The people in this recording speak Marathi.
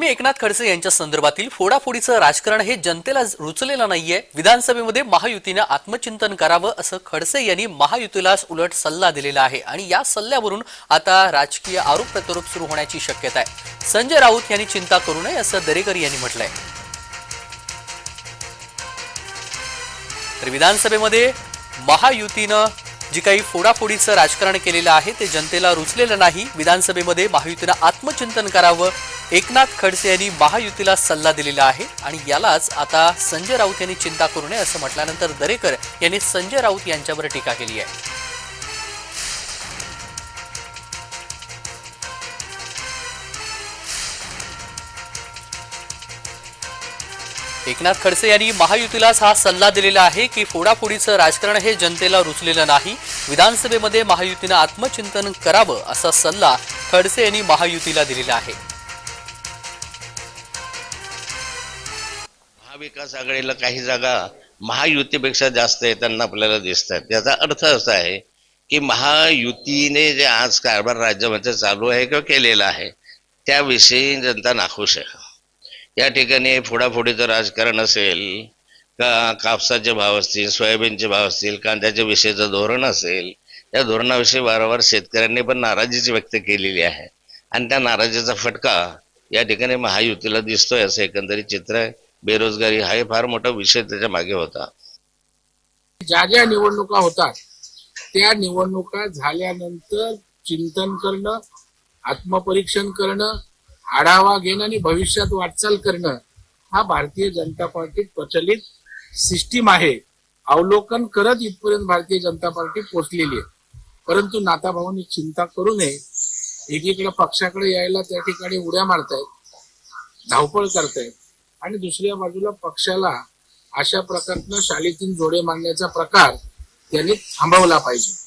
मी एकनाथ खडसे यांच्या संदर्भातील फोडाफोडीचं राजकारण हे जनतेला रुचलेलं नाहीये. विधानसभेमध्ये महायुतीनं आत्मचिंतन करावं असं खडसे यांनी महायुतीलाच उलट सल्ला दिलेला आहे. आणि या सल्ल्यावरून आता राजकीय आरोप प्रत्यारोप सुरू होण्याची शक्यता आहे. संजय राऊत यांनी चिंता करू नये असं दरेकर यांनी म्हटलंय. तर विधानसभेमध्ये महायुतीनं जी काही फोडाफोडीचं राजकारण केलेलं आहे ते जनतेला रुचलेलं नाही. विधानसभेमध्ये महायुतीनं आत्मचिंतन करावं एकनाथ खडसे यांनी महायुतीला सल्ला दिलेला आहे आणि यालाच आता संजय राऊत यांनी चिंता करू नये असं म्हटल्यानंतर दरेकर यांनी संजय राऊत यांच्यावर टीका केली आहे. एकनाथ खडसे यांनी महायुतीलाच हा सल्ला दिलेला आहे की फोडाफोडीचं राजकारण हे जनतेला रुचलेलं नाही. विधानसभेमध्ये महायुतीनं आत्मचिंतन करावं असा सल्ला खडसे यांनी महायुतीला दिलेला आहे. महाविकास आघाडीला काही जागा महायुतीपेक्षा जास्त येताना आपल्याला दिसत आहेत त्याचा अर्थ असा आहे की महायुतीने जे आज कारभार राज्यामध्ये चालू आहे किंवा केलेला आहे त्याविषयी जनता नाखुश आहे. या ठिकाणी फोडाफोडीचं राजकारण असेल का कापसाचे भाव असतील सोयाबीनचे भाव असतील कांद्याच्या विषयीचं धोरण असेल या धोरणाविषयी वारंवार शेतकऱ्यांनी पण नाराजीची व्यक्त केलेली आहे. आणि त्या नाराजीचा फटका या ठिकाणी महायुतीला दिसतोय असं एकंदरीत चित्र आहे. बेरोजगारी हा फार मोठा विषय त्याच्यामागे होता. ज्या ज्या निवडणुका होतात त्या निवडणुका झाल्यानंतर चिंतन करणं आत्मपरीक्षण करणं आढावा घेणं आणि भविष्यात वाटचाल करणं हा भारतीय जनता पार्टीत प्रचलित सिस्टीम आहे. अवलोकन करत इथपर्यंत भारतीय जनता पार्टी पोचलेली आहे. परंतु नाताभाऊंनी चिंता करू नये. एकीकडे पक्षाकडे यायला त्या ठिकाणी उड्या मारतायत धावपळ करतायत. आणि दुसऱ्या बाजूला पक्षाला अशा प्रकारनं शाळेतून जोडे मारण्याचा प्रकार त्यांनी थांबवला पाहिजे.